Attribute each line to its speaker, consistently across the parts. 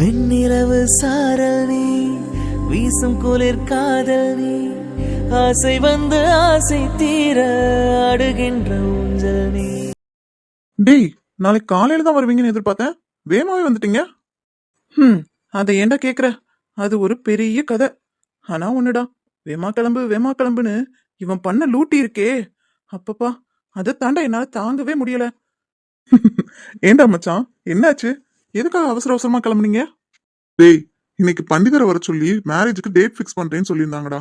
Speaker 1: வெண்ணிலவு சாரல் நீ வீசும் குளிர் காதல் நீ ஆசை வந்து ஆசை தீர அடுகின்ற ஊஞ்சல் நீ.
Speaker 2: டேய் நாளைக்கு காலையில தான் வருவீங்கன்னு எதிர்பார்த்தேன். வேகமாவே வந்துட்டீங்க. ம் அதை ஏன்டா கேக்குற? அது ஒரு பெரிய கதை. ஆனா ஒண்ணுடா வேமா கிளம்பு வேமா கிளம்புன்னு இவன் பண்ண லூட்டி இருக்கே. அப்பப்பா அதை தாண்டா என்னால தாங்கவே முடியல. ஏண்டா மச்சான் என்னாச்சு? எதுக்காக அவசர அவசரமா கிளம்புனீங்க? டேய் இன்னைக்கு பண்டிதரை வர சொல்லி மேரேஜுக்கு டேட் ஃபிக்ஸ் பண்றேன்னு சொல்லியிருந்தாங்கடா.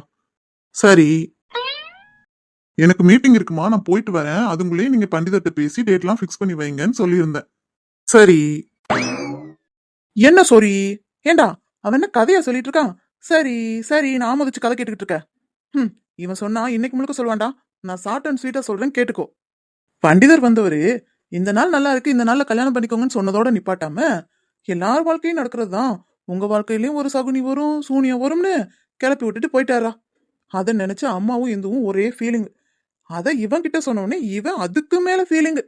Speaker 2: சரி. எனக்கு மீட்டிங் இருக்குமா? நான் போயிட்டு வரேன். அதுக்குள்ளேயே நீங்க பண்டிதர்கிட்ட பேசி டேட்லாம் ஃபிக்ஸ் பண்ணி வைங்கன்னு சொல்லியிருந்தேன். சரி. என்ன சாரி? ஏண்டா அவன் என்ன கதையா சொல்லிட்டு இருக்கான்? சரி சரி நான் மதிச்சு கதை கேட்டுக்கிட்டு இருக்கேன். ம் இவன் சொன்னா இன்னைக்கு முழுக்க சொல்லுவான்டா. நான் ஷார்ட் அண்ட் ஸ்வீட்டா சொல்றேன் கேட்டுக்கோ. பண்டிதர் வந்தவரு இந்த நாள் நல்லா இருக்கு இந்த நாள்ல கல்யாணம் பண்ணிக்கோங்கன்னு சொன்னதோட நிப்பாட்டாம எல்லார் வாழ்க்கையும் நடக்கிறது தான் உங்க வாழ்க்கையிலயும் ஒரு சகுனி வரும் சூனியம் வரும்னு கிளப்பி விட்டுட்டு போயிட்டாரா? அதை நினைச்சு அம்மாவும் இந்துவும் ஒரே ஃபீலிங் அதை இவன் கிட்ட சொன்ன இவன் அதுக்கு மேல ஃபீலிங்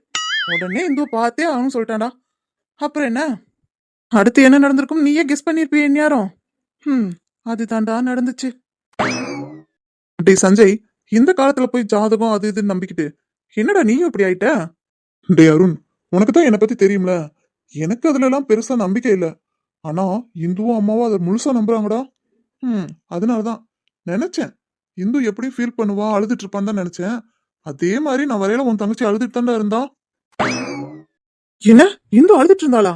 Speaker 2: உடனே இந்து பார்த்தே அவனு சொல்லிட்டான்டா. அப்புறம் என்ன? அடுத்து என்ன நடந்திருக்கும்? நீயே கெஸ் பண்ணிருப்பிய நேரம் ம் அதுதான்டா நடந்துச்சு. அப்படி சஞ்சய் இந்த காலத்துல போய் ஜாதகம் அது இதுன்னு நம்பிக்கிட்டு என்னடா நீயும் இப்படி ஆயிட்ட? டே அருண் உனக்கு தான் என்னை பத்தி தெரியும்ல? எனக்கு அதுல எல்லாம் பெருசா நம்பிக்கை இல்ல. ஆனா இந்துவும் அம்மாவும் அதை முழுசா நம்புறாங்கடா. ம் அதனாலதான். நினைச்சேன். இந்து எப்படி ஃபீல் பண்ணுவா அழுதுட்டு இருப்பான்னு தான் நினைச்சேன். அதே மாதிரி நான் வரையில உன் தங்கச்சி அழுதுட்டு தான்டா இருந்தா. என்ன? இந்து அழுதுட்டு இருந்தாளா?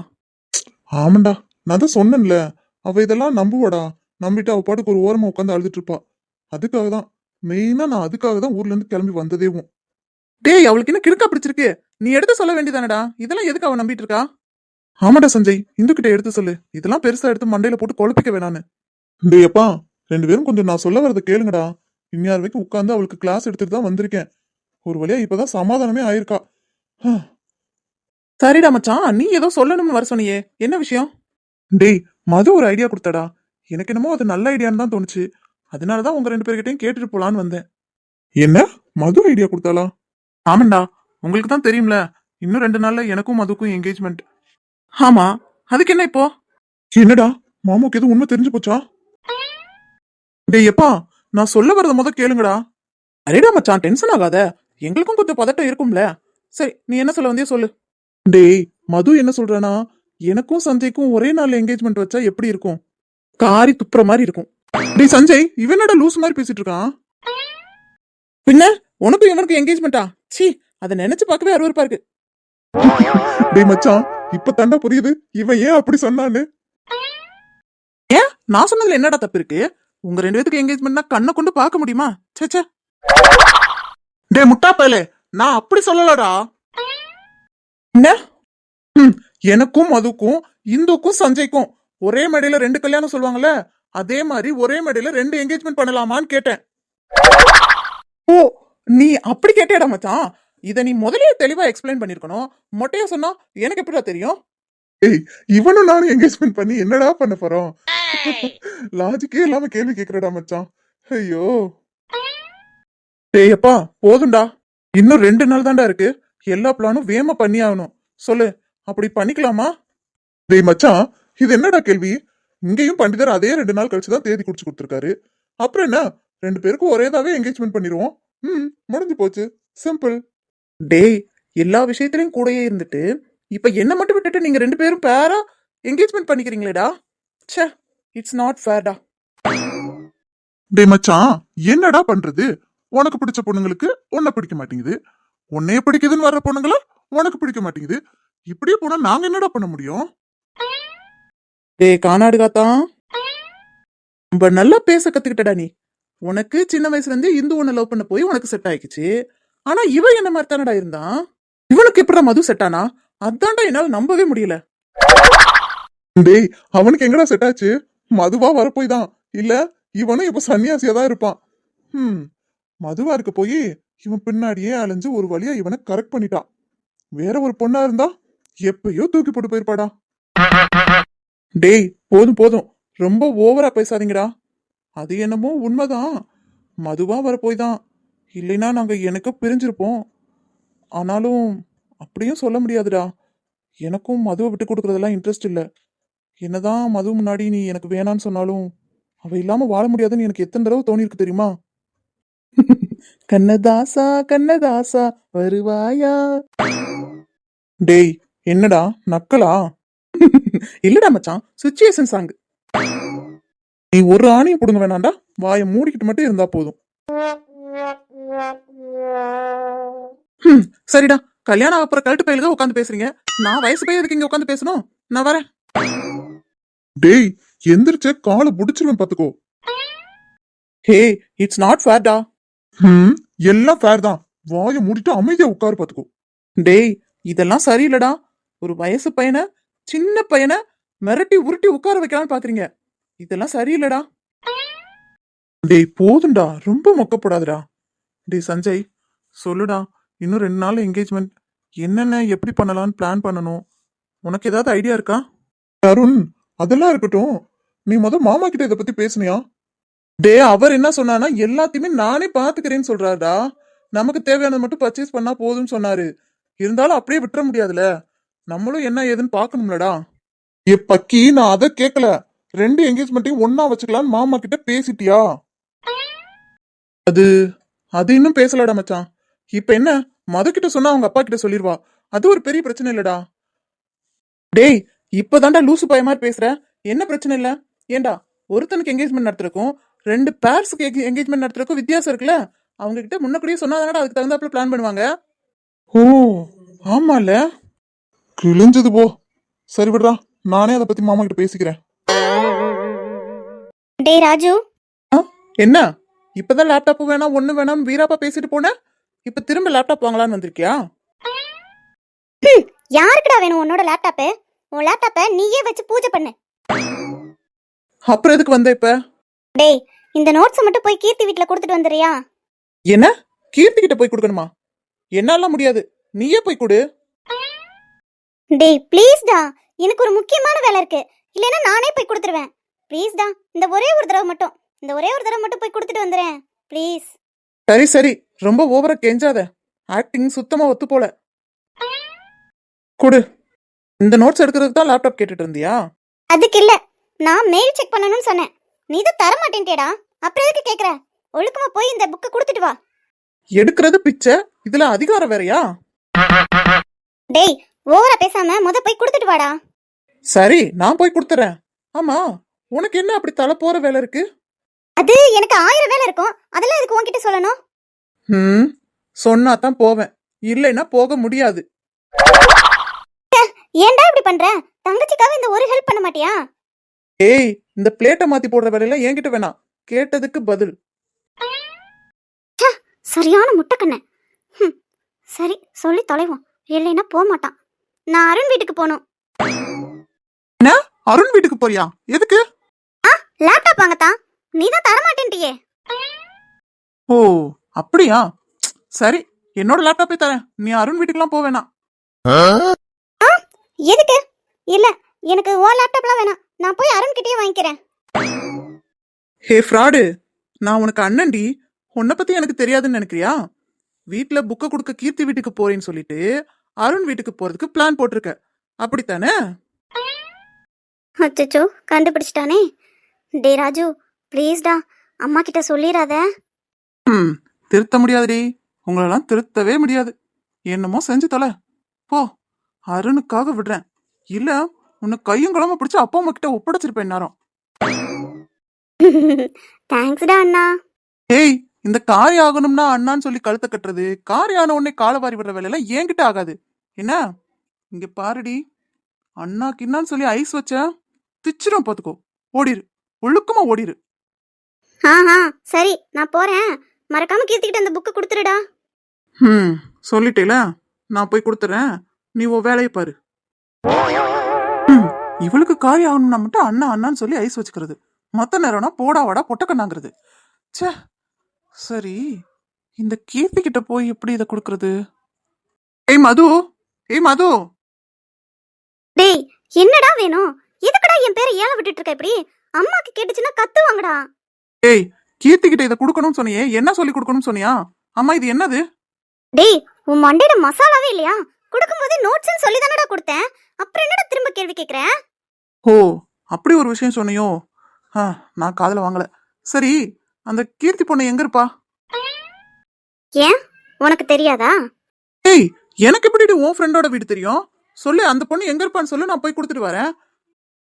Speaker 2: ஆமாண்டா நான் தான் சொன்னேன்ல. அவ இதெல்லாம் நம்புவாடா. நம்பிட்டு அவ பாட்டுக்கு ஒரு ஓரமா உட்காந்து அழுதுட்டு இருப்பா. அதுக்காக தான் மெயினா நான் அதுக்காக தான் ஊர்ல இருந்து கிளம்பி வந்ததேவும் டேய் அவளுக்கு என்ன கிறுக்கா பிடிச்சிருக்கு? நீ எடுத்து சொல்ல வேண்டியதானடா? இதெல்லாம் எதுக்கு அவன் நம்பிட்டு இருக்கா ஆமாடா சஞ்சய் இந்து கிட்ட எடுத்து சொல்லு. இதெல்லாம் பெருசா எடுத்து மண்டையில போட்டு குழப்பிக்க வேணான்னு. டேய் அப்பா ரெண்டு பேரும் கொஞ்சம் நான் சொல்ல வரத கேளுங்கடா. இந்நியார் வரைக்கும் உட்காந்து அவளுக்கு கிளாஸ் எடுத்துட்டு தான் வந்திருக்கேன். ஒரு வழியா இப்பதான் சமாதானமே ஆயிருக்கா. சரிடா மச்சான் நீ ஏதோ சொல்லணும்னு வர சொன்னியே. என்ன விஷயம்? டேய் மது ஒரு ஐடியா கொடுத்தாடா. எனக்கு என்னமோ அது நல்ல ஐடியான்னு தான் தோணுச்சு. அதனாலதான் உங்க ரெண்டு பேர்கிட்டயும் கேட்டுட்டு போலான்னு வந்தேன். என்ன? மது ஐடியா கொடுத்தாளா? ஆமாண்டா. உங்களுக்கு தான் தெரியும்ல. இன்னும் ரெண்டு நாள்ல எனக்கும் மதுக்கும் என்கேஜ்மெண்ட் ஆமா அதுக்கு என்ன இப்போ? என்னடா? மாமாக்கு எதுவும் உண்மை தெரிஞ்சு போச்சா? டேய் எப்பா நான் சொல்ல வரத முத கேளுங்கடா. அரேடா மச்சான் டென்ஷன் ஆகாத. எங்களுக்கும் கொஞ்சம் பதட்டம் இருக்கும்ல. சரி நீ என்ன சொல்ல வந்தியோ சொல்லு. டேய் மது என்ன சொல்றானா? எனக்கும் சஞ்சய்க்கும் ஒரே நாள்ல என்கேஜ்மெண்ட் வச்சா எப்படி இருக்கும்? காரி துப்புற மாதிரி இருக்கும். டேய் சஞ்சய் இவனோட லூஸ் மாதிரி பேசிட்டு இருக்கான்? பின்ன உனக்கும் இவனுக்கும் என்கேஜ்மெண்டா சீ அதை நினைச்சு பார்க்கவே அருவருப்பா இருக்கு. டேய் மச்சான் இப்ப தண்டா புரியுது. இவன் ஏன் அப்படி சொன்னான்னு? ஏன்? நான் சொன்னதுல என்னடா தப்பு இருக்கு? உங்க ரெண்டு பேத்துக்கு என்கேஜ்மெண்ட்னா கண்ணை கொண்டு பார்க்க முடியுமா? ச்சே ச்சே. டேய் முட்டா பயலே நான் அப்படி சொல்லலடா. என்ன? ம், எனக்கும் மதுக்கும் இந்துக்கும் சஞ்சய்க்கும் ஒரே மேடையில ரெண்டு கல்யாணம் சொல்லுவாங்கல்ல? அதே மாதிரி ஒரே மேடையில ரெண்டு என்கேஜ்மெண்ட் பண்ணலாமான்னு கேட்டேன். ஓ நீ அப்படி கேட்டேடா மச்சான். இத நீ முதல்லயே தெளிவா எக்ஸ்பிளைன் பண்ணிருக்கணும். மொட்டையா சொன்னா எனக்கு எப்படிடா தெரியும்? ஏய் இவனும் நானும் என்கேஜ்மெண்ட் பண்ணி என்னடா பண்ண போறோம்? லாஜிக்கே இல்லாம கேள்வி கேக்குறடா மச்சான். ஐயோ. டேய் அப்பா போதும்டா. இன்னும் ரெண்டு நாள் தான்டா இருக்கு. எல்லா பிளானும் வேமா பண்ணி ஆகணும். சொல்லு அப்படி பண்ணிக்கலாமா? டேய் மச்சான் இது என்னடா கேள்வி? இங்கேயும் பண்டிதர் அதே ரெண்டு நாள் கழிச்சு தான் தேதி குறிச்சு கொடுத்துருக்காரு. அப்புறம் என்ன? ரெண்டு பேருக்கும் ஒரேதாவே என்கேஜ்மெண்ட் பண்ணிடுவோம் ம் முடிஞ்சு போச்சு. சிம்பிள் டேய் எல்லா விஷயத்திலயும் கூடயே இருந்துட்டு இப்ப என்ன மட்டும் விட்டுட்டு நீங்க ரெண்டு பேரும் பேரா என்கேஜ்மெண்ட் பண்ணிக்கிறீங்களேடா? ச்சே இட்ஸ் நாட் ஃபேர்டா டேய் மச்சான் என்னடா பண்றது? உனக்கு பிடிச்ச பொண்ணுங்களுக்கு உன்னை பிடிக்க மாட்டேங்குது. உன்னைய பிடிக்குதுன்னு வர்ற பொண்ணுங்கள உனக்கு பிடிக்க மாட்டேங்குது. இப்படியே போனா நாங்க என்னடா பண்ண முடியும்? டேய் கானாடு காத்தான் ரொம்ப நல்லா பேச கத்துக்கிட்டடா நீ. உனக்கு சின்ன வயசுல இருந்தே இந்து உன்னை லவ் பண்ண போய் உனக்கு செட் ஆயிடுச்சு ஆனா இவன் என்ன மாதிரி தானடா இருந்தான் இவனுக்கு எப்படா மது செட் ஆனா? அதான்டா என்னால நம்பவே முடியல. டேய் அவனுக்கு எங்கடா செட் ஆச்சு? மதுவா வரப்போய் தான். இல்ல இவனும் இப்ப சன்னியாசியா தான் இருப்பான். ம் மதுவா இருக்க போய் இவன் பின்னாடியே அலைஞ்சு ஒரு வழியா இவனை கரெக்ட் பண்ணிட்டான். வேற ஒரு பொண்ணா இருந்தா எப்பயோ தூக்கி போட்டு போயிருப்பாடா. டேய் போதும் போதும். ரொம்ப ஓவரா பேசாதீங்கடா. அது என்னமோ உண்மைதான். மதுவா வரப்போய் தான். இல்லைன்னா நாங்க எனக்கு பிரிஞ்சிருப்போம். ஆனாலும் அப்படியும் சொல்ல முடியாதுடா. எனக்கும் மதுவை விட்டு கொடுக்கறதெல்லாம் இன்ட்ரெஸ்ட் இல்லை. என்னதான் மது முன்னாடி நீ எனக்கு வேணான்னு சொன்னாலும் அவ இல்லாம வாழ முடியாதுன்னு எனக்கு எத்தனை தடவை தோணிருக்கு தெரியுமா? கண்ணதாசா கண்ணதாசா வருவாயா? டேய் என்னடா நக்கலா? இல்லடா மச்சான் சுச்சுவேஷன் சாங் நீ ஒரு ஆணையும் புடுங்க வேணாம்டா. வாயை மூடிக்கிட்டு மட்டும் இருந்தா போதும். சரிடா. கல்யாணம் அப்புறம் கழட்டு பயிலுக உட்காந்து பேசுறீங்க. நான் வயசு பையன் எதுக்கு இங்க உட்காந்து பேசணும்? நான் வரேன். டேய் எந்திரிச்ச காலை புடிச்சிருவேன் பாத்துக்கோ. ஹே இட்ஸ் நாட் ஃபேர்டா ம் எல்லாம் ஃபேர் தான். வாயை மூடிட்டு அமைதியா உட்காரு பாத்துக்கோ. டேய் இதெல்லாம் சரியில்லடா. ஒரு வயசு பையனை சின்ன பையனை மிரட்டி உருட்டி உட்கார வைக்கலாம்னு பாக்குறீங்க. இதெல்லாம் சரியில்லடா. டேய் போதும்டா. ரொம்ப மொக்கப்படாதுடா. டேய் சஞ்சய் சொல்லுடா. இன்னும் ரெண்டு நாள் என்கேஜ்மெண்ட் என்னென்ன எப்படி பண்ணலாம்னு பிளான் பண்ணணும்? உனக்கு ஏதாவது ஐடியா இருக்கா? அருண் அதெல்லாம் இருக்கட்டும். நீ முத மாமா கிட்ட இதை பத்தி பேசுனியா? டே அவர் என்ன சொன்னானா எல்லாத்தையுமே நானே பாத்துக்கிறேன்னு சொல்றாருடா. நமக்கு தேவையானது மட்டும் பர்ச்சேஸ் பண்ணா போதும்னு சொன்னாரு. இருந்தாலும் அப்படியே விட்டுற முடியாதுல. நம்மளும் என்ன ஏதுன்னு பார்க்கணும்லடா. ஏ பக்கி நான் அதை கேட்கல ரெண்டு என்கேஜ்மெண்ட்டையும் ஒண்ணா வச்சுக்கலாம்னு மாமா கிட்ட பேசிட்டியா? அது அது இன்னும் பேசலடா மச்சான். இப்ப என்ன? மது கிட்ட சொன்னா அவங்க அப்பா கிட்ட சொல்லிருவா. அது ஒரு பெரிய பிரச்சனை இல்லடா. டேய் இப்பதான்டா லூசு பைய மாதிரி பேசுற. என்ன பிரச்சனை இல்ல? ஏன்டா ஒருத்தனுக்கு என்கேஜ்மெண்ட் நடத்துறக்கும் ரெண்டு பேர்ஸுக்கு என்கேஜ்மெண்ட் நடத்துறக்கும் வித்தியாசம் இருக்குல்ல? அவங்க கிட்ட முன்னக்கூடியே சொன்னாதானடா அதுக்கு தகுந்தாப்புல பிளான் பண்ணுவாங்க. ஓ ஆமால. கிழிஞ்சது போ. சரி விடுறா நானே அதை பத்தி மாமா கிட்ட பேசிக்கிறேன்.
Speaker 3: டேய் ராஜு.
Speaker 2: என்ன? இப்பதான் லேப்டாப் வேணாம் ஒண்ணு வேணாம்னு வீராப்பா பேசிட்டு போனேன் இப்ப திரும்ப லேப்டாப் வாங்கலாம்னு வந்திருக்கியா?
Speaker 3: யாருக்குடா வேணும் உன்னோட லேப்டாப்பு உன் லேப்டாப்பை நீயே வச்சு பூஜை பண்ணு.
Speaker 2: அப்புறம் எதுக்கு வந்த இப்ப?
Speaker 3: டேய் இந்த நோட்ஸை மட்டும் போய் கீர்த்தி வீட்ல கொடுத்துட்டு வந்துறியா
Speaker 2: என்ன? கீர்த்தி கிட்ட போய் கொடுக்கணுமா? என்னால முடியாது. நீயே போய் கொடு.
Speaker 3: டேய் ப்ளீஸ்டா எனக்கு ஒரு முக்கியமான வேலை இருக்கு. இல்லைன்னா நானே போய் கொடுத்துருவேன். ப்ளீஸ்டா இந்த ஒரே ஒரு தடவை மட்டும். இந்த ஒரே ஒரு தடவை மட்டும் போய் கொடுத்துட்டு வந்துடுறேன் ப்ளீஸ்
Speaker 2: சரி சரி. ரொம்ப ஓவரா கெஞ்சாத. ஆக்டிங் சுத்தமா ஒத்து போல கொடு. இந்த நோட்ஸ் எடுக்கிறதுக்கு தான் லேப்டாப் கேட்டுட்டு இருந்தியா?
Speaker 3: அதுக்கு இல்ல. நான் மெயில் செக் பண்ணணும்னு சொன்னேன். நீ தான் தர மாட்டேன்டேடா அப்புறம் எதுக்கு கேக்குற? ஒழுக்கமா போய் இந்த புக்கை கொடுத்துட்டு வா.
Speaker 2: எடுக்கிறது பிச்சை? இதுல அதிகாரம் வேறயா?
Speaker 3: டேய் ஓவரா பேசாம முத போய் கொடுத்துட்டு வாடா.
Speaker 2: சரி நான் போய் கொடுத்துறேன். ஆமா உனக்கு என்ன அப்படி தலை போற வேலை இருக்கு?
Speaker 3: அது எனக்கு ஆயிரம் வேலை இருக்கும். அதெல்லாம் எதுக்கு உன்கிட்ட சொல்லணும்?
Speaker 2: ம் சொன்னா தான் போவேன். இல்லைன்னா போக முடியாது.
Speaker 3: ஏன்டா இப்படி பண்ற? தங்கச்சிக்காக இந்த ஒரு ஹெல்ப் பண்ண மாட்டியா?
Speaker 2: ஏய் இந்த பிளேட்டை மாத்தி போடுற வேலையெல்லாம் என்கிட்ட வேணாம் கேட்டதுக்கு பதில்.
Speaker 3: சரியான முட்டைக்கண்ணு. ஹம், சரி சொல்லி தொலைவோம். இல்லைன்னா போக மாட்டான். நான் அருண் வீட்டுக்கு போகணும்
Speaker 2: என்ன? அருண் வீட்டுக்கு போறியா? எதுக்கு?
Speaker 3: லேப்டாப் வாங்கத்தான். நீ தான் தர மாட்டேன்ட்டியே
Speaker 2: ஓ அப்படியா? சரி என்னோட லேப்டாப்பே தரேன். நீ அருண் வீட்டுக்குலாம் போக வேணாம்.
Speaker 3: எதுக்கு? இல்ல எனக்கு ஓ லேப்டாப்லாம் வேணாம். நான் போய் அருண் கிட்டயே வாங்கிக்கிறேன்.
Speaker 2: Hey fraud. நான் உனக்கு அண்ணன்டி. உன்னை பத்தி எனக்கு தெரியாதுன்னு நினைக்கிறியா? வீட்ல புக்கை கொடுக்க கீர்த்தி வீட்டுக்கு போறேன்னு சொல்லிட்டு அருண் வீட்டுக்கு போறதுக்கு பிளான் போட்டிருக்க. அப்படித்தானே?
Speaker 3: அச்சச்சோ கண்டுபிடிச்சிட்டானே. டே ராஜு ப்ளீஸ்டா அம்மா கிட்ட சொல்லிடாத
Speaker 2: ம் திருத்த முடியாதுடி. உங்களெல்லாம் திருத்தவே முடியாது. என்னமோ செஞ்சு தொலை. போ அருணுக்காக விடுறேன். இல்ல உன்னை கையும் குழம்ப பிடிச்சி அப்பா அம்மா கிட்ட ஒப்படைச்சிருப்பேன் நேரம்
Speaker 3: தேங்க்ஸ்டா அண்ணா.
Speaker 2: ஏய் இந்த காரி ஆகணும்னா அண்ணான்னு சொல்லி கழுத்தை கட்டுறது காரி ஆன உடனே காலை வாரி விடுற வேலையெல்லாம் என்கிட்ட ஆகாது. என்ன? இங்க பாருடி. அண்ணாக்கு என்னான்னு சொல்லி ஐஸ் வச்ச திச்சிரும் பாத்துக்கோ. ஓடிரு. ஒழுக்கமா ஓடிரு.
Speaker 3: ஆ ஆ சரி நான் போறேன். மறக்காம கீர்த்திக்கிட்ட அந்த புக்கு கொடுத்துருடா.
Speaker 2: ம் சொல்லிட்டேல. நான் போய் கொடுத்துறேன். நீ உன் வேலையை பாரு. ம், இவளுக்கு காரி ஆகணும்னா மட்டும் அண்ணா அண்ணான்னு சொல்லி ஐஸ் வச்சுக்கிறது. மொத்த நேரம்னா போடா வாடா பொட்டக்கண்ணாங்கிறது ச்சே சரி. இந்த கீர்த்தி கிட்ட போய் எப்படி இதை கொடுக்கறது? ஏய் மது. ஏய் மது.
Speaker 3: டேய் என்னடா வேணும்? எதுக்குடா என் பேரை ஏல விட்டுட்டு இருக்க இப்படி? அம்மாக்கு கேட்டுச்சுன்னா கத்துவாங்கடா.
Speaker 2: ஏய் கீர்த்தி கிட்ட இதை கொடுக்கணும்னு சொன்னியே என்ன சொல்லி கொடுக்கணும்னு சொன்னியா? அம்மா இது என்னது?
Speaker 3: டேய் உன் மண்டையில மசாலாவே இல்லையா? கொடுக்கும்போதே நோட்ஸ்னு சொல்லி தானடா கொடுத்தேன். அப்புறம் என்னடா திரும்ப கேள்வி கேக்குற?
Speaker 2: ஓ அப்படி ஒரு விஷயம் சொன்னியோ? ஆ நான் காதுல வாங்கல. சரி அந்த கீர்த்தி பொண்ணு எங்க இருப்பா?
Speaker 4: ஏன்? உனக்கு தெரியாதா?
Speaker 2: ஏய் எனக்கு எப்படி உன் ஃப்ரெண்டோட வீடு தெரியும்? சொல்லு அந்த பொண்ணு எங்க இருப்பான்னு சொல்லு நான் போய் கொடுத்துட்டு வரேன்.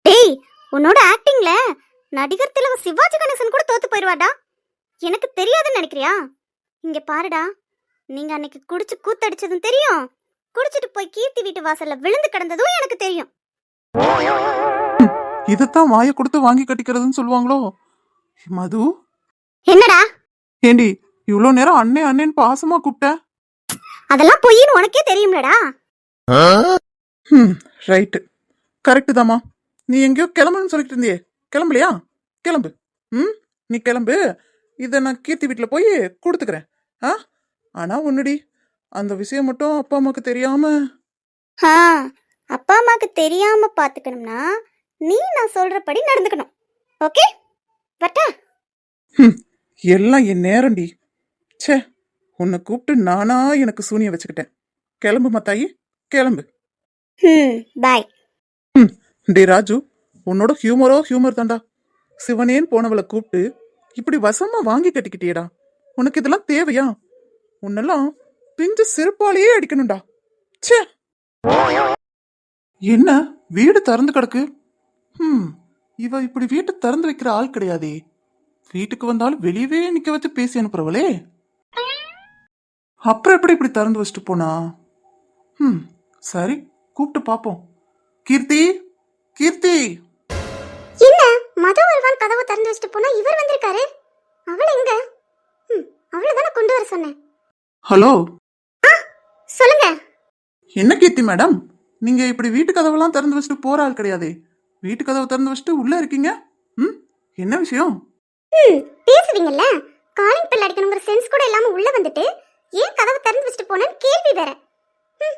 Speaker 4: டேய் உன்னோட ஆக்டிங்ல நடிகர் திலகம் சிவாஜி கணேசன் கூட தோத்து போயிருவாடா? எனக்கு தெரியாதுன்னு நினைக்கிறியா? இங்க பாருடா. நீங்க அன்னைக்கு குடிச்சு கூத்தடிச்சதும் தெரியும். குடிச்சிட்டு போய் கீர்த்தி வீட்டு வாசல்ல விழுந்து கிடந்ததும் எனக்கு தெரியும்.
Speaker 2: இதைத்தான் வாயை கொடுத்து வாங்கி கட்டிக்கிறதுன்னு சொல்லுவாங்களோ? மது.
Speaker 4: என்னடா?
Speaker 2: ஏண்டி இவ்வளோ நேரம் அண்ணே அண்ணேன்னு பாசமா கூப்பிட்ட?
Speaker 4: அதெல்லாம் பொய்ன்னு உனக்கே தெரியும்லடா.
Speaker 2: ரைட்டு. கரெக்டு தாம்மா நீ எங்கேயோ கிளம்புன்னு சொல்லிட்டு இருந்தியே. கிளம்பலையா? கிளம்பு. ம்? நீ கிளம்பு. இதை நான் கீர்த்தி வீட்டில் போய் கொடுத்துக்கிறேன். ஆ? ஆனால் ஒன்றுடி அந்த விஷயம் மட்டும் அப்பா அம்மாவுக்கு தெரியாம
Speaker 4: ஆ அப்பா அம்மாக்கு தெரியாம பாத்துக்கணும்னா நீ நான் சொல்றபடி நடந்துக்கணும். ஓகே? வட்டா
Speaker 2: ம், எல்லாம் என் நேரம்டி. ச்சே உன்னை கூப்பிட்டு நானா எனக்கு சூனியம் வச்சுக்கிட்டேன். கிளம்பு மத்தாயி. கிளம்பு.
Speaker 4: ம் பாய்.
Speaker 2: ம். டே ராஜு. உன்னோட ஹியூமரோ ஹியூமர் தான்டா. சிவனேன்னு போனவளை கூப்பிட்டு இப்படி வசமா வாங்கி கட்டிக்கிட்டியேடா. உனக்கு இதெல்லாம் தேவையா? உன்னெல்லாம் பிஞ்சு செருப்பாலேயே அடிக்கணும்டா. ச்சே! என்ன? வீடு திறந்து கிடக்கு? ம் இவ இப்படி வீட்டை திறந்து வைக்கிற ஆள் கிடையாதே. வீட்டுக்கு வந்தாலும் வெளியவே நிக்க வச்சு பேசி அனுப்புறவளே. அப்புறம் எப்படி இப்படி திறந்து வச்சுட்டு போனா? ம் சரி கூப்பிட்டு பாப்போம். கீர்த்தி! கீர்த்தி!
Speaker 4: என்ன மது வருவான் கதவை திறந்து வச்சுட்டு போனா இவர் வந்திருக்காரு? அவளை எங்க? ம் அவளை தானே கொண்டு வர சொன்னேன்.
Speaker 2: ஹலோ?
Speaker 4: சொல்லுங்க.
Speaker 2: என்ன கீர்த்தி மேடம்? நீங்க இப்படி வீட்டு கதவெல்லாம் திறந்து வச்சுட்டு போற ஆள் கிடையாதே. வீட்டு கதவை திறந்து வச்சுட்டு உள்ள இருக்கீங்க? ம் என்ன விஷயம்?
Speaker 4: ம் பேசுவீங்கல்ல? காலிங் பெல் அடிக்கணுங்கிற சென்ஸ் கூட இல்லாம உள்ள வந்துட்டு ஏன் கதவை திறந்து வச்சுட்டு போனேன்னு கேள்வி வேற. ம்,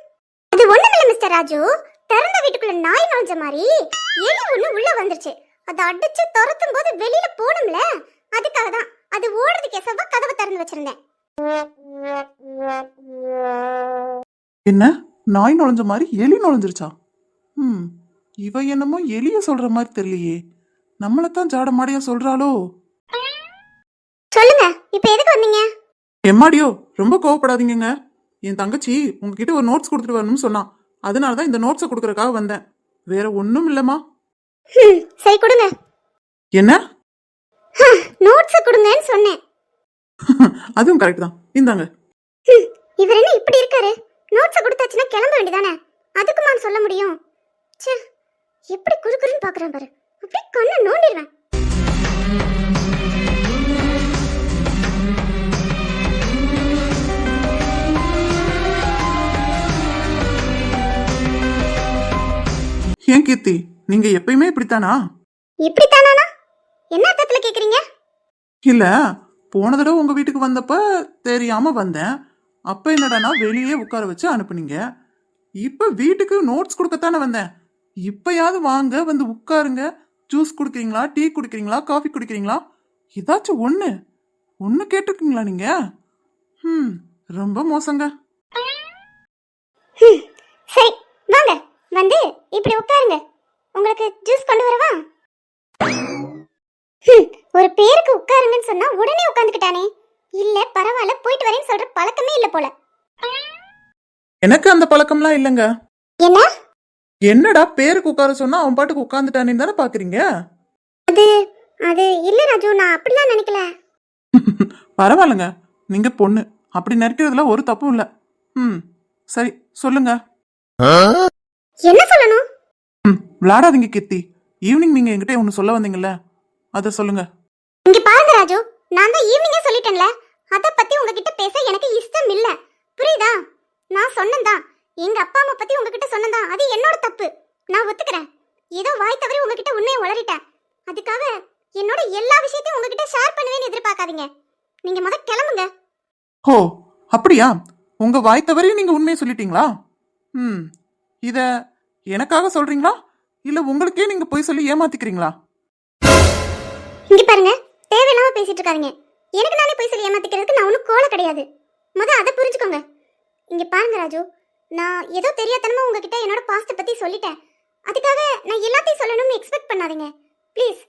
Speaker 4: அது ஒண்ணுமில்ல மிஸ்டர் ராஜு. திறந்த வீட்டுக்குள்ள நாய் நுழைஞ்ச மாதிரி எலி ஒண்ணு உள்ள வந்துருச்சு. அதை அடிச்சு துரத்தும் போது வெளியில போகணும்ல? அதுக்காக தான் அது ஓடுறதுக்கு எசவா கதவை திறந்து வச்சிருந்தேன்.
Speaker 2: என்ன? நாய் நுழைஞ்ச மாதிரி எலி நுழைஞ்சிருச்சா? ம் இவ என்னமோ எலிய சொல்ற மாதிரி தெரியலையே. நம்மளைத்தான் ஜாட மாடியா சொல்றாளோ?
Speaker 4: சொல்லுங்க இப்போ எதுக்கு வந்தீங்க?
Speaker 2: எம்மாடியோ ரொம்ப கோவப்படாதீங்கங்க. என் தங்கச்சி உங்ககிட்ட ஒரு நோட்ஸ் கொடுத்துட்டு வரணும்னு சொன்னான் அதனால தான் இந்த நோட்ஸை கொடுக்கறதுக்காக வந்தேன். வேற ஒன்றும் இல்லைம்மா.
Speaker 4: சரி கொடுங்க.
Speaker 2: என்ன?
Speaker 4: நோட்ஸை கொடுங்கன்னு சொன்னேன்.
Speaker 2: அதுவும் கரெக்ட் தான். இந்தாங்க.
Speaker 4: இவர் என்ன இப்படி இருக்காரு? நோட்ஸை கொடுத்தாச்சுன்னா கிளம்ப வேண்டியதானே? அதுக்குமான்னு சொல்ல முடியும். ச்சே எப்படி குறுகுறுன்னு பார்க்குறேன் பாரு. அப்படியே கண்ணை நோண்டிடுவேன்.
Speaker 2: ஏன் கீர்த்தி? நீங்க எப்பயுமே இப்படித்தானா?
Speaker 4: இப்படி தானானா என்ன அர்த்தத்தில் கேட்குறீங்க
Speaker 2: இல்ல போன தடவை உங்க வீட்டுக்கு வந்தப்ப தெரியாம வந்தேன். அப்ப என்னடானா வெளியே உட்கார வச்சு அனுப்புனீங்க. இப்ப வீட்டுக்கு நோட்ஸ் கொடுக்கத்தானே வந்தேன். இப்பயாவது வாங்க வந்து உட்காருங்க. ஜூஸ் குடிக்கிறீங்களா டீ குடிக்கிறீங்களா காஃபி குடிக்கிறீங்களா? ஏதாச்சும் ஒண்ணு. ஒண்ணு கேட்டிருக்கீங்களா நீங்க? ம் ரொம்ப மோசங்க.
Speaker 4: சரி வாங்க வந்து இப்படி உட்காருங்க. உங்களுக்கு ஜூஸ் கொண்டு வரவா? ஒரு பேருக்கு உட்காருங்கன்னு சொன்னா உடனே உட்காந்துக்கிட்டானே இல்ல பரவாயில்ல போயிட்டு வரேன்னு சொல்ற பழக்கமே இல்ல போல.
Speaker 2: எனக்கு அந்த பழக்கம்லாம் இல்லைங்க.
Speaker 4: என்ன?
Speaker 2: என்னடா பேருக்கு உட்கார சொன்னா அவன் பாட்டுக்கு உட்காந்துட்டானே தானே பாக்குறீங்க?
Speaker 4: அது அது இல்ல ராஜு நான் அப்படிலாம் நினைக்கல.
Speaker 2: பரவாயில்லைங்க நீங்க பொண்ணு. அப்படி நடிக்கிறதுல ஒரு தப்பும் இல்ல. ம் சரி சொல்லுங்க.
Speaker 4: என்ன சொல்லணும்?
Speaker 2: ம் விளையாடாதீங்க கீர்த்தி. ஈவினிங் நீங்க என்கிட்ட ஒன்று சொல்ல வந்தீங்கல்ல. அதை சொல்லுங்க.
Speaker 4: இங்க பாருங்க ராஜு நான் தான் ஈவினிங்கே சொல்லிட்டேன்ல. அத பத்தி உங்ககிட்ட பேச எனக்கு இஷ்டம் இல்ல. புரியுதா? நான் சொன்னேன்தான் எங்க அப்பா அம்மா பத்தி உங்ககிட்ட சொன்னதான் அது என்னோட தப்பு. நான் ஒத்துக்கிறேன். ஏதோ வாய் தவறி உங்ககிட்ட உண்மையை உளறிட்டேன். அதுக்காக என்னோட எல்லா விஷயத்தையும் உங்ககிட்ட ஷேர் பண்ணுவேன்னு எதிர்பார்க்காதீங்க. நீங்க முத கிளம்புங்க.
Speaker 2: ஓ அப்படியா? உங்க வாய் தவறி நீங்க உண்மையை சொல்லிட்டீங்களா? ம் இத எனக்காக சொல்றீங்களா? இல்ல உங்களுக்கே நீங்க போய் சொல்லி ஏமாத்திக்கிறீங்களா?
Speaker 4: இங்க பாருங்க தேவையில்லாம பேசிட்டு இருக்காதீங்க. எனக்கு நானே போய் சொல்லி ஏமாத்திக்கிறதுக்கு நான் ஒன்றும் கோலை கிடையாது. முத அதை புரிஞ்சுக்கோங்க. இங்க பாருங்க ராஜு. நான் ஏதோ தெரியாதனமா உங்ககிட்ட என்னோட பாஸ்ட்டை பத்தி சொல்லிட்டேன். அதுக்காக நான் எல்லாத்தையும் சொல்லணும்னு எக்ஸ்பெக்ட் பண்ணாதீங்க. ப்ளீஸ்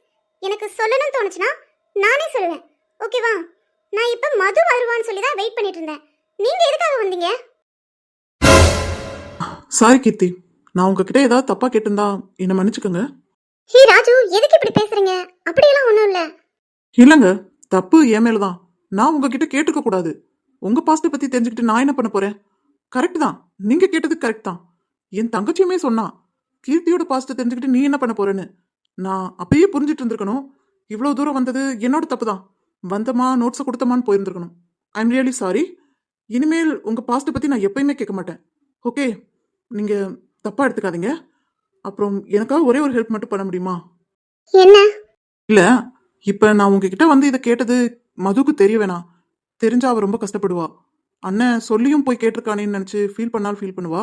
Speaker 4: எனக்கு சொல்லணும்னு தோணுச்சுன்னா நானே சொல்லுவேன். ஓகேவா நான் இப்போ மது வருவான்னு சொல்லி தான் வெயிட் பண்ணிட்டு இருந்தேன். நீங்க எதுக்காக வந்தீங்க?
Speaker 2: சாரி கீர்த்தி. நான் உங்ககிட்ட ஏதாவது தப்பா கேட்டிருந்தா என்னை மன்னிச்சுக்கோங்க.
Speaker 4: ஹே ராஜு எதுக்கு இப்படி பேசுறீங்க? அப்படியெல்லாம் ஒன்றும் இல்லை.
Speaker 2: இல்லைங்க தப்பு என் மேல தான். நான் உங்ககிட்ட கேட்டுக்க கூடாது. உங்க பாஸ்ட்டை பத்தி தெரிஞ்சுக்கிட்டு நான் என்ன பண்ண போறேன்? கரெக்ட் தான். நீங்க கேட்டது கரெக்ட் தான். என் தங்கச்சியுமே சொன்னா கீர்த்தியோட பாஸ்ட்டை தெரிஞ்சுக்கிட்டு நீ என்ன பண்ண போறேன்னு. நான் அப்பயே புரிஞ்சிட்டு இருந்திருக்கணும். இவ்வளவு தூரம் வந்தது என்னோட தப்பு தான். வந்தமா நோட்ஸை கொடுத்தமான்னு போயிருந்திருக்கணும். ஐ எம் ரியலி சாரி இனிமேல் உங்க பாஸ்ட்டை பத்தி நான் எப்பயுமே கேட்க மாட்டேன். ஓகே நீங்க தப்பா எடுத்துக்காதீங்க. அப்புறம் எனக்காக ஒரே ஒரு ஹெல்ப் மட்டும் பண்ண முடியுமா?
Speaker 4: என்ன?
Speaker 2: இல்ல இப்ப நான் உங்ககிட்ட வந்து இதை கேட்டது மதுக்கு தெரிய வேணாம். தெரிஞ்சா அவ ரொம்ப கஷ்டப்படுவா. அண்ணன் சொல்லியும் போய் கேட்டிருக்கானேன்னு நினைச்சு ஃபீல் பண்ணாலும் ஃபீல் பண்ணுவா.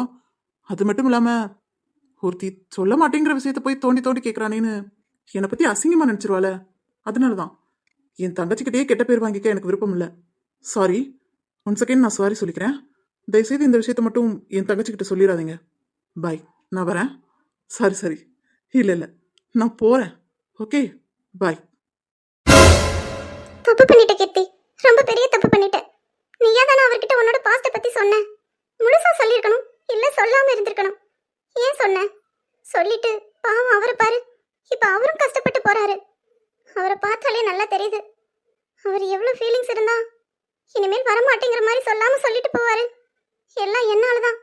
Speaker 2: அது மட்டும் இல்லாம ஒருத்தி சொல்ல மாட்டேங்கிற விஷயத்த போய் தோண்டி தோண்டி கேட்கறானேன்னு என்னை பத்தி அசிங்கமா நினைச்சிருவாள. அதனாலதான். என் தங்கச்சிக்கிட்டே கெட்ட பேர் வாங்கிக்க எனக்கு விருப்பம் இல்ல. சாரி ஒன் செகண்ட் நான் சாரி சொல்லிக்கிறேன். தயவுசெய்து இந்த விஷயத்த மட்டும் என் தங்கச்சிக்கிட்ட சொல்லிடாதீங்க. பாய் நான் வரேன். சரி சரி. இல்ல இல்ல. நான் போறேன். ஓகே பாய்
Speaker 4: தப்பு பண்ணிட்ட கீர்த்தி. ரொம்ப பெரிய தப்பு பண்ணிட்ட. நீயா தானே அவர்கிட்ட உன்னோட பாஸ்ட பத்தி சொன்ன? முழுசா சொல்லியிருக்கணும். இல்ல சொல்லாம இருந்திருக்கணும். ஏன் சொன்ன? சொல்லிட்டு பாவம் அவரை பாரு. இப்ப அவரும் கஷ்டப்பட்டு போறாரு. அவரை பார்த்தாலே நல்லா தெரியுது. அவர் எவ்வளவு ஃபீலிங்ஸ் இருந்தா? இனிமேல் வரமாட்டேங்கிற மாதிரி சொல்லாம சொல்லிட்டு போவாரு. எல்லாம் என்னாலதான்?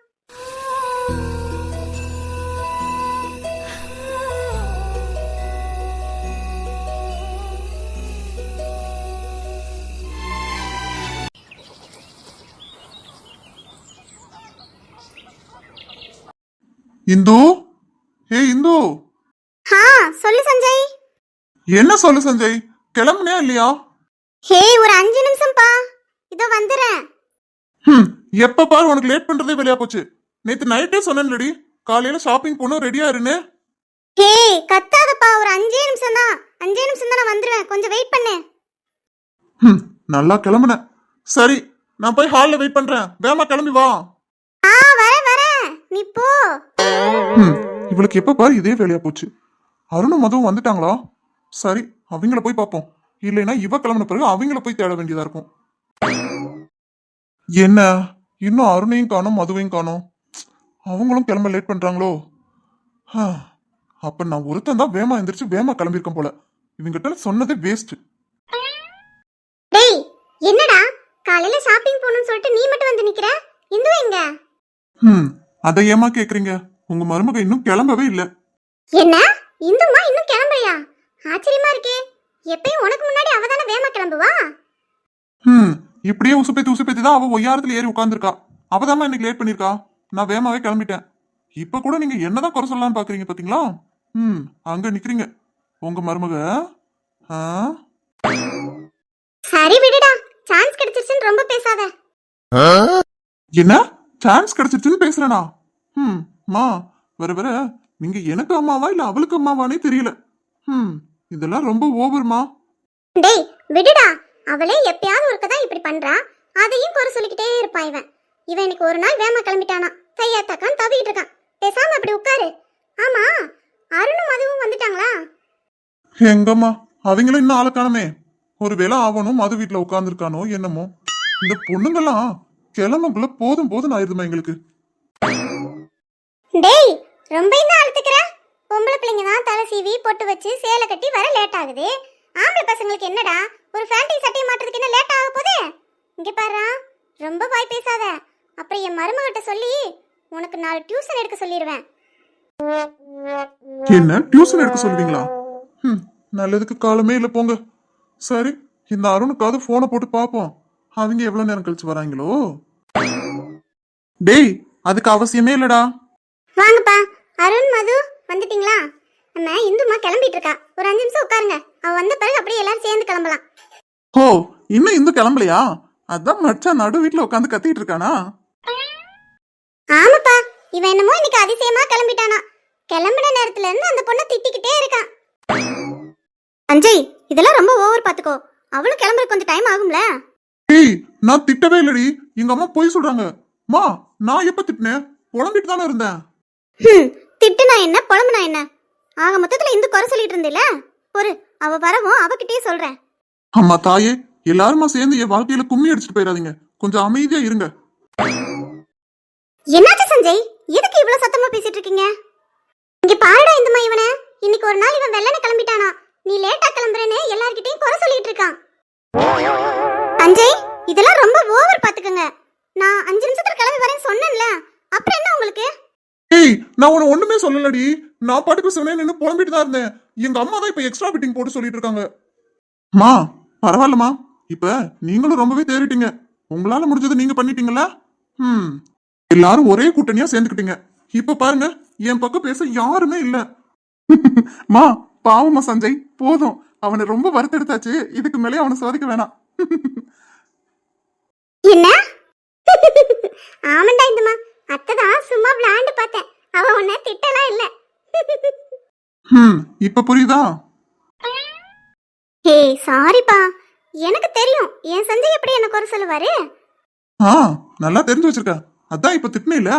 Speaker 2: இந்து? ஏ இந்து?
Speaker 4: ஆ சொல்லு சஞ்சய்.
Speaker 2: என்ன சொல்லு சஞ்சய்? கிளம்புனியா இல்லையா?
Speaker 4: ஹே ஒரு அஞ்சு நிமிஷம்ப்பா இதோ வந்துடுறேன்
Speaker 2: ம் எப்ப பாரு உனக்கு லேட் பண்றதே வெளியா போச்சு. நேத்து நைட்டே சொன்னேன்லடி காலையில ஷாப்பிங் போகணும் ரெடியா இருன்னு.
Speaker 4: ஹே கத்தாதப்பா ஒரு அஞ்சே நிமிஷம் தான் அஞ்சே நிமிஷம் தான் நான் வந்துடுவேன் கொஞ்சம் வெயிட் பண்ணு.
Speaker 2: ம் நல்லா கிளம்புன சரி நான் போய் ஹால்ல வெயிட் பண்றேன். வேமா கிளம்பி வா.
Speaker 4: நீ போ.
Speaker 2: இவளுக்கு எப்ப பாரு இதே வேலையா போச்சு. அருணும் மதுவும் வந்துட்டாங்களா? சரி அவங்கள போய் பார்ப்போம் இல்லைன்னா இவ கிளம்பின பிறகு அவங்கள போய் தேட வேண்டியதா இருக்கும். என்ன? இன்னும் அருணையும் காணோம் மதுவையும் காணோம். அவங்களும் கிளம்ப லேட் பண்றாங்களோ? அப்ப நான் ஒருத்தன் தான் வேமா எந்திரிச்சு வேமா கிளம்பியிருக்கேன் போல. இவங்கிட்ட சொன்னதே வேஸ்ட்
Speaker 4: டேய் என்னடா? காலையில ஷாப்பிங் போகணும்னு சொல்லிட்டு நீ மட்டும் வந்து நிக்கிற? இந்து எங்க?
Speaker 2: ம் அதை ஏமா கேக்குறீங்க? உங்க மருமக இன்னும் கிளம்பவே இல்ல.
Speaker 4: என்ன? இந்துமா இன்னும் கிளம்பலையா? ஆச்சரியமா இருக்கே. எப்பயும் உனக்கு முன்னாடி அவ தானே வேமா கிளம்புவா?
Speaker 2: ம் இப்படியே உசுப்பேத்தி உசுப்பேத்தி தான் அவ ஒய்யாரத்துல ஏறி உட்காந்துருக்கா அவதாம்மா இன்னைக்கு லேட் பண்ணிருக்கா. நான் வேகமாவே கிளம்பிட்டேன். இப்ப கூட நீங்க என்னதான் குறை சொல்லலாம்னு பாக்குறீங்க பாத்தீங்களா? ம் அங்க நிக்கிறீங்க. உங்க மருமக? ஆ?
Speaker 4: சரி விடுடா. சான்ஸ் கிடைச்சிருச்சுன்னு ரொம்ப பேசாத.
Speaker 2: என்ன? சான்ஸ் கிடைச்சிருச்சுன்னு பேசுறேனா? ம் மா வர வர நீங்க எனக்கு அம்மாவா இல்ல அவளுக்கு அம்மாவானே தெரியல. ம் இதெல்லாம் ரொம்ப ஓவர்மா
Speaker 4: டேய் விடுடா. அவளே எப்பயாவது ஒருக்க தான் இப்படி பண்றா? அதையும் குறை சொல்லிக்கிட்டே இருப்பான் இவன். இவன் இன்னைக்கு ஒரு நாள் வேமா கிளம்பிட்டானா? கையா தக்கான் தவிக்கிட்டு இருக்கான். பேசாம அப்படி உட்காரு. ஆமா அருணும் அதுவும் வந்துட்டாங்களா?
Speaker 2: எங்கம்மா அவங்களும் இன்னும் ஆளை காணுமே. ஒருவேளை அவனும் மது வீட்டுல உட்காந்துருக்கானோ என்னமோ. இந்த பொண்ணுங்கெல்லாம் கிளம்புக்குள்ள போதும் போதும் ஆயிருதுமா எங்களுக்கு.
Speaker 4: டேய் ரொம்ப இந்த அழுத்துக்கிற? பொம்பளை பிள்ளைங்க தான் தலை சீவி பொட்டு வச்சு சேலை கட்டி வர லேட் ஆகுது. ஆம்பளை பசங்களுக்கு என்னடா? ஒரு ஃபேண்டி சட்டையை மாட்டுறதுக்கு என்ன லேட் ஆக போகுது? இங்க பாரு ரொம்ப வாய் பேசாத. அப்புறம் என் மருமகிட்ட சொல்லி உனக்கு நாலு டியூஷன் எடுக்க சொல்லிடுவேன்
Speaker 2: என்ன? டியூஷன் எடுக்க சொல்லுவீங்களா? நல்லதுக்கு காலமே இல்லை போங்க. சரி இந்த அருணுக்காவது போனை போட்டு பார்ப்போம் அவங்க எவ்வளவு நேரம் கழிச்சு வராங்களோ? டேய் அதுக்கு அவசியமே இல்லடா.
Speaker 4: வாங்கப்பா. அருண் மது வந்துட்டீங்களா? நம்ம இந்துமா கிளம்பிட்டு இருக்கா ஒரு அஞ்சு நிமிஷம் உட்காருங்க. அவ வந்த பிறகு அப்படியே எல்லாரும் சேர்ந்து கிளம்பலாம்.
Speaker 2: ஓ இன்னும் இந்து கிளம்பலையா? அதான் மச்சான் நடு வீட்டுல உட்காந்து கத்திட்டு இருக்கானா?
Speaker 4: ஆமாப்பா. இவன் என்னமோ இன்னைக்கு அதிசயமா கிளம்பிட்டானா. கிளம்பின நேரத்துல இருந்து அந்த பொண்ணை திட்டிக்கிட்டே இருக்கான். அஞ்சய் இதெல்லாம் ரொம்ப ஓவர் பாத்துக்கோ. அவளும் கிளம்புற கொஞ்சம் டைம் ஆகும்ல?
Speaker 2: ஏய் நான் திட்டவே இல்லடி. எங்க அம்மா பொய் சொல்றாங்க. மா நான் எப்ப திட்டினேன் குழம்பிட்டு தானே இருந்தேன்.
Speaker 4: ஹம், திட்டுனா என்ன புலம்புனா என்ன? ஆக மொத்தத்துல இந்த குறை சொல்லிட்டு இருந்தில? ஒரு அவ வரவும் அவகிட்டயே சொல்றேன்.
Speaker 2: அம்மா தாயே எல்லாருமா சேர்ந்து என் வாழ்க்கையில கும்மி அடிச்சுட்டு போயிடாதீங்க. கொஞ்சம் அமைதியா இருங்க.
Speaker 4: என்னாச்சு சஞ்சய்? எதுக்கு இவ்வளவு சத்தமா பேசிட்டு இருக்கீங்க? இங்க பாருடா இந்துமா இவனை. இன்னைக்கு ஒரு நாள் இவன் வெள்ளன கிளம்பிட்டானா. நீ லேட்டா கிளம்புறேன்னு எல்லார்கிட்டயும் குறை சொல்லிட்டு இருக்கான். சஞ்சய் இதெல்லாம் ரொம்ப ஓவர் பாத்துக்கங்க நான் அஞ்சு நிமிஷத்துல கிளம்பி வரேன்னு சொன்னேன்ல. அப்புறம் என்ன உங்களுக்கு?
Speaker 2: ஏய் நான் உன ஒண்ணுமே சொல்லலடி. நான் பாட்டுக்கு சொன்னேன் நின்று புலம்பிட்டு தான் இருந்தேன். எங்க அம்மா தான் இப்ப எக்ஸ்ட்ரா பிட்டிங் போட்டு சொல்லிட்டு இருக்காங்க. மா பரவாயில்லம்மா. இப்ப நீங்களும் ரொம்பவே தேறிட்டீங்க. உங்களால முடிஞ்சது நீங்க பண்ணிட்டீங்களா? ம் எல்லாரும் ஒரே கூட்டணியா சேர்ந்துக்கிட்டீங்க. இப்ப பாருங்க என் பக்கம் பேச யாருமே இல்ல. மா பாவமா சஞ்சய் போதும். அவனை ரொம்ப வருத்தெடுத்தாச்சு இதுக்கு மேலே அவனை சோதிக்க வேணாம்.
Speaker 4: என்ன? ஆமாண்டா இந்துமா. அத்தை தான் சும்மா விளையாண்டு பார்த்தேன். அவ உன்னை திட்டலாம் இல்ல.
Speaker 2: ம் இப்ப புரியுதா?
Speaker 4: ஹே சாரிப்பா. எனக்கு தெரியும். என் சஞ்சய் எப்படி என்ன குறை சொல்லுவாரு?
Speaker 2: ஆ நல்லா தெரிஞ்சு வச்சிருக்க. அதான் இப்ப திட்டினீல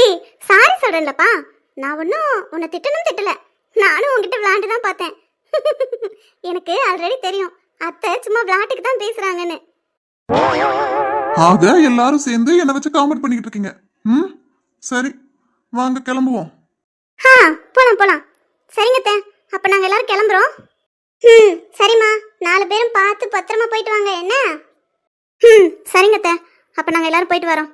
Speaker 4: ஏய் சாரி சொல்றேன்லப்பா. நான் ஒன்றும் உன்னை திட்டணும் திட்டல. நானும் உன்கிட்ட விளையாண்டு தான் பார்த்தேன். எனக்கு ஆல்ரெடி தெரியும். அத்தை சும்மா விளையாட்டுக்கு தான் பேசுறாங்கன்னு.
Speaker 2: அத எல்லாரும் சேர்ந்து என்ன வச்சு காமெண்ட் பண்ணிக்கிட்டு இருக்கீங்க. ம்? சரி வாங்க கிளம்புவோம்.
Speaker 4: ஆ போலாம் போலாம். சரிங்க தே அப்ப நாங்க எல்லாரும் கிளம்புறோம். ம் சரிம்மா. நாலு பேரும் பார்த்து பத்திரமா போயிட்டு வாங்க என்ன? ம் சரிங்க தே அப்ப நாங்க எல்லாரும் போயிட்டு வரோம்.